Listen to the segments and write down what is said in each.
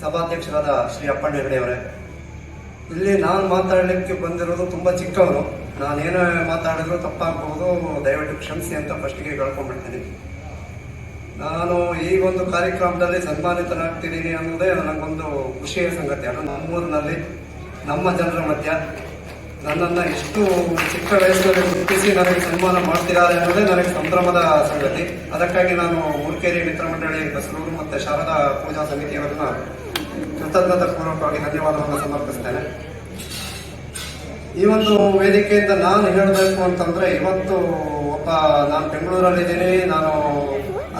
ಸಭಾಧ್ಯಕ್ಷರಾದ ಶ್ರೀ ಅಪ್ಪಣ್ಣ ಹೆಗಡೆ ಅವರೇ ಇಲ್ಲಿ ನಾನು ಮಾತಾಡಲಿಕ್ಕೆ ಬಂದಿರೋದು ತುಂಬ ಚಿಕ್ಕವನು. ನಾನೇನೇ ಮಾತಾಡಿದ್ರು ತಪ್ಪಾಗಬಹುದು, ದಯವಿಟ್ಟು ಕ್ಷಮಿಸಿ ಅಂತ ಫಸ್ಟಿಗೆ ಕೇಳ್ಕೊಂಡ್ಬಿಡ್ತೀನಿ. ನಾನು ಈ ಒಂದು ಕಾರ್ಯಕ್ರಮದಲ್ಲಿ ಸನ್ಮಾನಿತನಾಗ್ತಿದ್ದೀನಿ ಅನ್ನೋದೇ ನನಗೊಂದು ಖುಷಿಯ ಸಂಗತಿ. ಅದು ನಮ್ಮೂರಿನಲ್ಲಿ ನಮ್ಮ ಜನರ ಮಧ್ಯ. ನನ್ನನ್ನು ಎಷ್ಟು ಚಿಕ್ಕ ವಯಸ್ಸಿನಲ್ಲಿ ಗುರುತಿಸಿ ನನಗೆ ಸನ್ಮಾನ ಮಾಡ್ತಿದ್ದಾರೆ ಅನ್ನೋದೇ ನನಗೆ ಸಂಭ್ರಮದ ಸಂಗತಿ. ಅದಕ್ಕಾಗಿ ನಾನು ಮೂರ್ಕೇರಿ ಮಿತ್ರ ಮಂಡಳಿ ಬಸರೂರು ಮತ್ತು ಶಾರದಾ ಪೂಜಾ ಸಮಿತಿಯವರನ್ನ ಕೃತಜ್ಞತಾ ಪೂರ್ವಕವಾಗಿ ಧನ್ಯವಾದವನ್ನು ಸಮರ್ಪಿಸ್ತೇನೆ. ಈ ಒಂದು ವೇದಿಕೆಯಿಂದ ನಾನು ಹೇಳಬೇಕು ಅಂತಂದ್ರೆ ಇವತ್ತು ಒಬ್ಬ ನಾನು ಬೆಂಗಳೂರಲ್ಲಿದ್ದೀನಿ. ನಾನು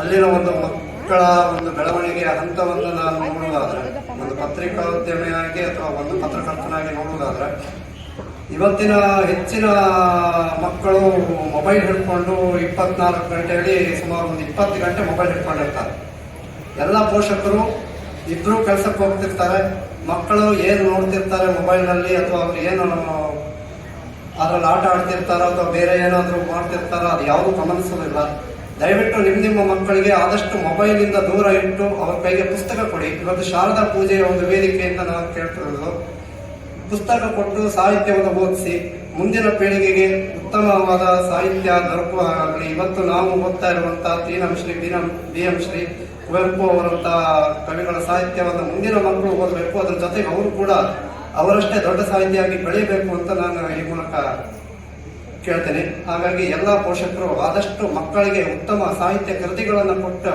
ಅಲ್ಲಿನ ಒಂದು ಮಕ್ಕಳ ಒಂದು ಬೆಳವಣಿಗೆಯ ಹಂತವನ್ನು ನಾನು ನೋಡುವುದಾದ್ರೆ, ಒಂದು ಪತ್ರಿಕೋದ್ಯಮಿಯಾಗಿ ಅಥವಾ ಒಂದು ಪತ್ರಕರ್ತನಾಗಿ ನೋಡುವುದಾದ್ರೆ ಇವತ್ತಿನ ಹೆಚ್ಚಿನ ಮಕ್ಕಳು ಮೊಬೈಲ್ ಹಿಡ್ಕೊಂಡು ಇಪ್ಪತ್ನಾಲ್ಕು ಗಂಟೆಯಲ್ಲಿ ಸುಮಾರು ಒಂದು ಇಪ್ಪತ್ತು ಗಂಟೆ ಮೊಬೈಲ್ ಹಿಡ್ಕೊಂಡಿರ್ತಾರೆ. ಎಲ್ಲ ಪೋಷಕರು ಇಬ್ಬರೂ ಕೆಲಸಕ್ಕೆ ಹೋಗ್ತಿರ್ತಾರೆ. ಮಕ್ಕಳು ಏನು ನೋಡ್ತಿರ್ತಾರೆ ಮೊಬೈಲ್ನಲ್ಲಿ ಅಥವಾ ಅವ್ರು ಏನು ಅದರಲ್ಲಿ ಆಟ ಆಡ್ತಿರ್ತಾರೋ ಅಥವಾ ಬೇರೆ ಏನಾದರೂ ಮಾಡ್ತಿರ್ತಾರೋ ಅದು ಯಾವುದೂ ಗಮನಿಸೋದಿಲ್ಲ. ದಯವಿಟ್ಟು ನಿಮ್ಮ ನಿಮ್ಮ ಮಕ್ಕಳಿಗೆ ಆದಷ್ಟು ಮೊಬೈಲಿಂದ ದೂರ ಇಟ್ಟು ಅವ್ರ ಕೈಗೆ ಪುಸ್ತಕ ಕೊಡಿ. ಇವತ್ತು ಶಾರದಾ ಪೂಜೆಯ ಒಂದು ವೇದಿಕೆಯಿಂದ ನಾವು ಕೇಳ್ತಿರೋದು ಪುಸ್ತಕ ಕೊಟ್ಟು ಸಾಹಿತ್ಯವನ್ನು ಓದಿಸಿ ಮುಂದಿನ ಪೀಳಿಗೆಗೆ ಉತ್ತಮವಾದ ಸಾಹಿತ್ಯ ದೊರಕುವಾಗಲಿ ಇವತ್ತು ನಾವು ಓದ್ತಾ ಇರುವಂತಹ ತೀನಂ ಶ್ರೀ ಬೀನಂ ಬಿ ಎಂ ಶ್ರೀ ಕುವೆಂಪು ಅವರಂತಹ ಕವಿಗಳ ಸಾಹಿತ್ಯವನ್ನು ಮುಂದಿನ ಮಕ್ಕಳು ಓದಬೇಕು. ಅದ್ರ ಜೊತೆಗೆ ಅವರು ಕೂಡ ಅವರಷ್ಟೇ ದೊಡ್ಡ ಸಾಹಿತಿಯಾಗಿ ಬೆಳೆಯಬೇಕು ಅಂತ ನಾನು ಈ ಮೂಲಕ ಕೇಳ್ತೇನೆ. ಹಾಗಾಗಿ ಎಲ್ಲ ಪೋಷಕರು ಆದಷ್ಟು ಮಕ್ಕಳಿಗೆ ಉತ್ತಮ ಸಾಹಿತ್ಯ ಕೃತಿಗಳನ್ನು ಕೊಟ್ಟು,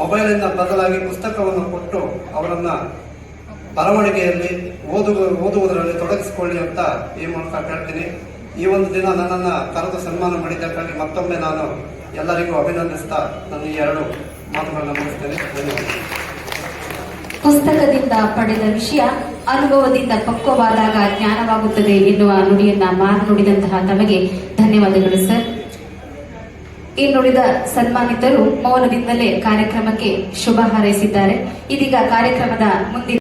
ಮೊಬೈಲಿಂದ ಬದಲಾಗಿ ಪುಸ್ತಕವನ್ನು ಕೊಟ್ಟು ಅವರನ್ನ ಬರವಣಿಗೆಯಲ್ಲಿ ಓದು, ಓದುವುದರಲ್ಲಿ ತೊಡಗಿಸಿಕೊಳ್ಳಿ ಅಂತ ಈ ಮೂಲಕ ಕೇಳ್ತೀನಿ ಈ ಒಂದು ದಿನ ನನ್ನನ್ನು ಕರೆದು ಸನ್ಮಾನ ಮಾಡಿದ್ದಕ್ಕಾಗಿ ಮತ್ತೊಮ್ಮೆ ನಾನು ಎಲ್ಲರಿಗೂ ಅಭಿನಂದಿಸ್ತಾ ನನ್ನ ಈ ಎರಡು ಮಾತುಗಳನ್ನು ಮುಗಿಸ್ತೇನೆ. ಧನ್ಯವಾದ ಪುಸ್ತಕದಿಂದ ಪಡೆದ ವಿಷಯ ಅನುಭವದಿಂದ ಪಕ್ವವಾದಾಗ ಜ್ಞಾನವಾಗುತ್ತದೆ ಎನ್ನುವ ನುಡಿಯನ್ನ ಮಾತನಾಡಿದಂತಹ ತಮಗೆ ಧನ್ಯವಾದಗಳು, ಸರ್. ನುಡಿದ ಸನ್ಮಾನಿತರು ಮೌನದಿಂದಲೇ ಕಾರ್ಯಕ್ರಮಕ್ಕೆ ಶುಭ ಹಾರೈಸಿದ್ದಾರೆ. ಇದೀಗ ಕಾರ್ಯಕ್ರಮದ ಮುಂದಿನ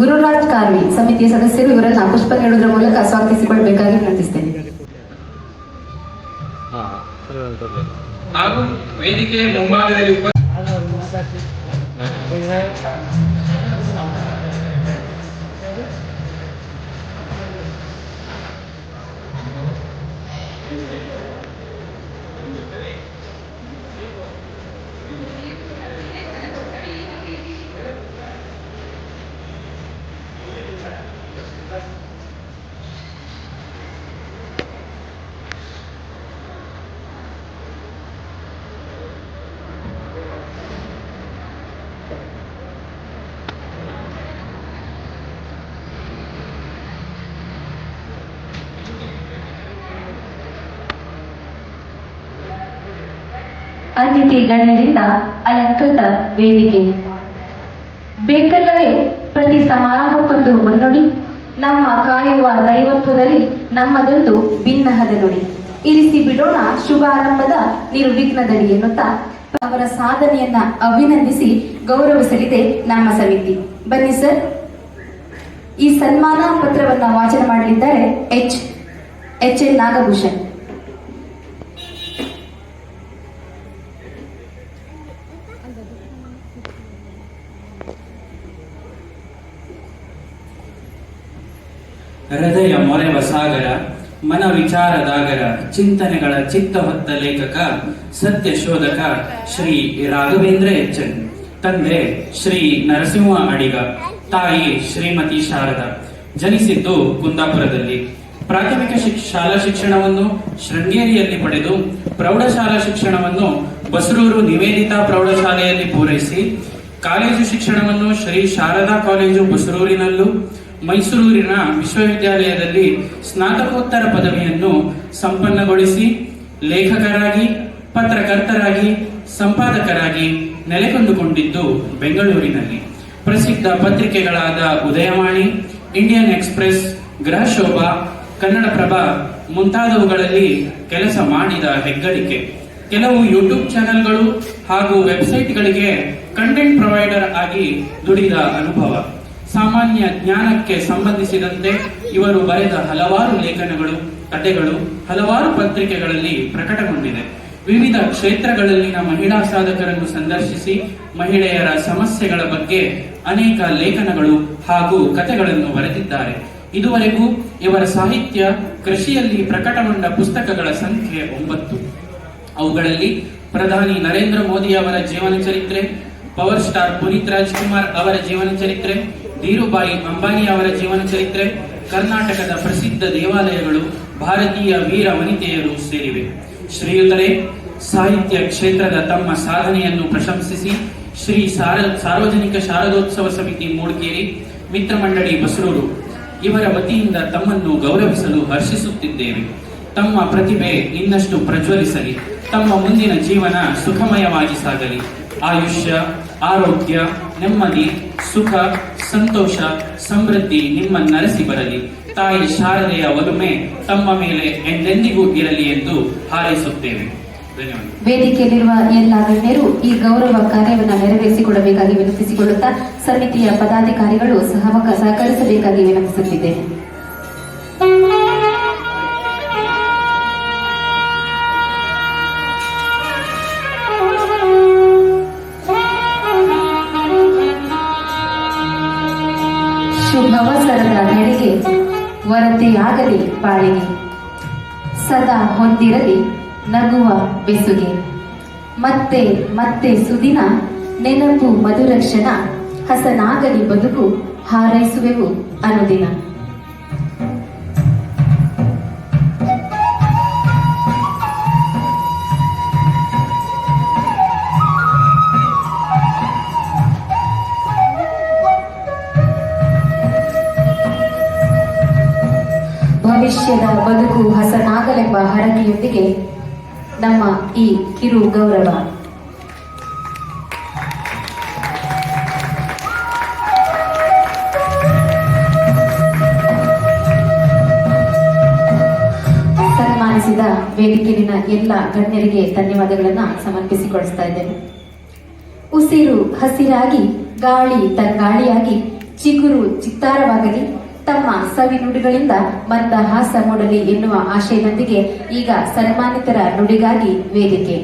ಗುರುರಾಜ್ ಕಾರ್ವಿ ಸಮಿತಿಯ ಸದಸ್ಯರು ಇವರನ್ನ ಪುಷ್ಪ ನೀಡುವುದರ ಮೂಲಕ ಸ್ವಾಗತಿಸಿಕೊಳ್ಬೇಕಾಗಿ ವಿನಂತಿಸ್ತೇನೆ. ಹಾಗೂ ವೇದಿಕೆ ಮುಂಭಾಗದಲ್ಲಿ ಅತಿಥಿ ಗಣ್ಯರಿಂದ ಅಲಂಕೃತ ವೇದಿಕೆ. ಬೇಕಲ್ಲವೇ? ಪ್ರತಿ ಸಮಾರಂಭಕ್ಕೊಂದು ಮುನ್ನುಡಿ. ನಮ್ಮ ಕಾಯುವ ದೈವತ್ವದಲ್ಲಿ ನಮ್ಮದೊಂದು ಭಿನ್ನಹದ ನುಡಿ ಇರಿಸಿ ಬಿಡೋಣ ಶುಭಾರಂಭದ ನಿರ್ವಿಘ್ನದಡಿ ಎನ್ನುತ್ತಾ ಅವರ ಸಾಧನೆಯನ್ನ ಅಭಿನಂದಿಸಿ ಗೌರವಿಸಲಿದೆ ನಮ್ಮ ಸಮಿತಿ. ಬನ್ನಿ ಸರ್. ಈ ಸನ್ಮಾನ ಪತ್ರವನ್ನ ವಾಚನ ಮಾಡಲಿದ್ದಾರೆ ಎಚ್. H N Nagabhushan. ಹೃದಯ ಮೊರೆವ ಸಾಗರ, ಮನ ವಿಚಾರದಾಗರ, ಚಿಂತನೆಗಳ ಚಿತ್ತ ಹೊತ್ತ ಲೇಖಕ, ಸತ್ಯ ಶೋಧಕ ಶ್ರೀ ರಾಘವೇಂದ್ರ ಎಚ್ಚನ್. ತಂದೆ ಶ್ರೀ ನರಸಿಂಹ ಅಡಿಗ, ತಾಯಿ ಶ್ರೀಮತಿ ಶಾರದ. ಜನಿಸಿದ್ದು ಕುಂದಾಪುರದಲ್ಲಿ. ಪ್ರಾಥಮಿಕ ಶಾಲಾ ಶಿಕ್ಷಣವನ್ನು ಶೃಂಗೇರಿಯಲ್ಲಿ ಪಡೆದು ಪ್ರೌಢಶಾಲಾ ಶಿಕ್ಷಣವನ್ನು ಬಸರೂರು ನಿವೇದಿತಾ ಪ್ರೌಢಶಾಲೆಯಲ್ಲಿ ಪೂರೈಸಿ, ಕಾಲೇಜು ಶಿಕ್ಷಣವನ್ನು ಶ್ರೀ ಶಾರದಾ ಕಾಲೇಜು ಬಸರೂರಿನಲ್ಲೂ ಮೈಸೂರಿನ ವಿಶ್ವವಿದ್ಯಾಲಯದಲ್ಲಿ ಸ್ನಾತಕೋತ್ತರ ಪದವಿಯನ್ನು ಸಂಪನ್ನಗೊಳಿಸಿ ಲೇಖಕರಾಗಿ, ಪತ್ರಕರ್ತರಾಗಿ, ಸಂಪಾದಕರಾಗಿ ನೆಲೆಕೊಂಡುಕೊಂಡಿದ್ದು ಬೆಂಗಳೂರಿನಲ್ಲಿ. ಪ್ರಸಿದ್ಧ ಪತ್ರಿಕೆಗಳಾದ ಉದಯವಾಣಿ, ಇಂಡಿಯನ್ ಎಕ್ಸ್ಪ್ರೆಸ್ ಗೃಹಶೋಭಾ ಕನ್ನಡಪ್ರಭ ಮುಂತಾದವುಗಳಲ್ಲಿ ಕೆಲಸ ಮಾಡಿದ ಹೆಗ್ಗಳಿಕೆ. ಕೆಲವು ಯೂಟ್ಯೂಬ್ ಚಾನೆಲ್ಗಳು ಹಾಗೂ ವೆಬ್ಸೈಟ್ಗಳಿಗೆ ಕಂಟೆಂಟ್ ಪ್ರೊವೈಡರ್ ಆಗಿ ದುಡಿದ ಅನುಭವ. ಸಾಮಾನ್ಯ ಜ್ಞಾನಕ್ಕೆ ಸಂಬಂಧಿಸಿದಂತೆ ಇವರು ಬರೆದ ಹಲವಾರು ಲೇಖನಗಳು, ಕಥೆಗಳು, ಹಲವಾರು ಪತ್ರಿಕೆಗಳಲ್ಲಿ ಪ್ರಕಟಗೊಂಡಿದೆ. ವಿವಿಧ ಕ್ಷೇತ್ರಗಳಲ್ಲಿನ ಮಹಿಳಾ ಸಾಧಕರನ್ನು ಸಂದರ್ಶಿಸಿ ಮಹಿಳೆಯರ ಸಮಸ್ಯೆಗಳ ಬಗ್ಗೆ ಅನೇಕ ಲೇಖನಗಳು ಹಾಗೂ ಕಥೆಗಳನ್ನು ಬರೆದಿದ್ದಾರೆ. ಇದುವರೆಗೂ ಇವರ ಸಾಹಿತ್ಯ ಕೃಷಿಯಲ್ಲಿ ಪ್ರಕಟಗೊಂಡ ಪುಸ್ತಕಗಳ ಸಂಖ್ಯೆ ಒಂಬತ್ತು. ಅವುಗಳಲ್ಲಿ ಪ್ರಧಾನಿ ನರೇಂದ್ರ ಮೋದಿ ಅವರ ಜೀವನ ಚರಿತ್ರೆ, ಪವರ್ ಸ್ಟಾರ್ ಪುನೀತ್ ರಾಜ್ಕುಮಾರ್ ಅವರ ಜೀವನ ಚರಿತ್ರೆ ಧೀರುಬಾಯಿ ಅಂಬಾನಿ ಅವರ ಜೀವನ ಚರಿತ್ರೆ, ಕರ್ನಾಟಕದ ಪ್ರಸಿದ್ಧ ದೇವಾಲಯಗಳು, ಭಾರತೀಯ ವೀರ ವನಿತೆಯರು ಸೇರಿವೆ. ಶ್ರೀಯುತರೇ, ಸಾಹಿತ್ಯ ಕ್ಷೇತ್ರದ ತಮ್ಮ ಸಾಧನೆಯನ್ನು ಪ್ರಶಂಸಿಸಿ, ಶ್ರೀ ಸಾರ, ಸಾರ್ವಜನಿಕ ಶಾರದೋತ್ಸವ ಸಮಿತಿ ಮೂಡಿಕೇರಿ ಮಿತ್ರ ಮಂಡಳಿ ಬಸರೂರು, ಇವರ ವತಿಯಿಂದ ತಮ್ಮನ್ನು ಗೌರವಿಸಲು ಹರ್ಷಿಸುತ್ತಿದ್ದೇವೆ. ತಮ್ಮ ಪ್ರತಿಭೆ ಇನ್ನಷ್ಟು ಪ್ರಜ್ವಲಿಸಲಿ, ತಮ್ಮ ಮುಂದಿನ ಜೀವನ ಸುಖಮಯವಾಗಿ ಸಾಗಲಿ. ಆಯುಷ್ಯ, ಆರೋಗ್ಯ, ನೆಮ್ಮದಿ, ಸುಖ ಸಂತೋಷ, ಸಮೃದ್ಧಿ ನಿಮ್ಮ ನರಸಿ ಬರಲಿ. ತಾಯಿ ಶಾರದೆಯ ಒಲುಮೆ ತಮ್ಮ ಮೇಲೆ ಎಂದೆಂದಿಗೂ ಇರಲಿ ಎಂದು ಹಾರೈಸುತ್ತೇವೆ. ವೇದಿಕೆಯಲ್ಲಿರುವ ಎಲ್ಲ ಗಣ್ಯರು ಈ ಗೌರವ ಕಾರ್ಯವನ್ನು ನೆರವೇರಿಸಿಕೊಡಬೇಕಾಗಿ ವಿನಂತಿಸಿಕೊಳ್ಳುತ್ತಾ, ಸಮಿತಿಯ ಪದಾಧಿಕಾರಿಗಳು ಸಹವಕ ಸಹಕರಿಸಬೇಕಾಗಿ ವಿನಂತಿಸುತ್ತಿದ್ದೇನೆ. ವರತೆಯಾಗಲಿ ಪಾಳಿಗೆ ಸದಾ ಹೊಂದಿರಲಿ ನಗುವ ಬೆಸುಗೆ. ಮತ್ತೆ ಮತ್ತೆ ಸುದಿನ ನೆನಪು ಮಧುರಕ್ಷಣ ಹಸನಾಗಲಿ ಬದುಕು ಹಾರೈಸುವೆವು ಅನುದಿನ. ಭವಿಷ್ಯದ ಬದುಕು ಹಸನಾಗಲೆಂಬ ಹರಕೆಯೊಂದಿಗೆ ನಮ್ಮ ಈ ಕಿರು ಗೌರವ. ಸನ್ಮಾನಿಸಿದ ವೇದಿಕೆಯಲ್ಲಿನ ಎಲ್ಲ ಗಣ್ಯರಿಗೆ ಧನ್ಯವಾದಗಳನ್ನು ಸಮರ್ಪಿಸಿಕೊಳಿಸ್ತಾ ಇದ್ದೇನೆ. ಉಸಿರು ಹಸಿರಾಗಿ, ಗಾಳಿ ತಂಗಾಳಿಯಾಗಿ ಚಿಗುರು ಚಿತ್ತಾರವಾಗಲಿ ತಮ್ಮ ಸವಿ ನುಡಿಗಳಿಂದ ಮಂದ ಹಾಸ ಮೂಡಲಿ ಎನ್ನುವ ಆಶಯದೊಂದಿಗೆ ಈಗ ಸನ್ಮಾನಿತರ ನುಡಿಗಾಗಿ ವೇದಿಕೆ.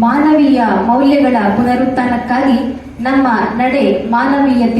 ಮಾನವೀಯ ಮೌಲ್ಯಗಳ ಪುನರುತ್ಥಾನಕ್ಕಾಗಿ ನಮ್ಮ ನಡೆ ಮಾನವೀಯತೆ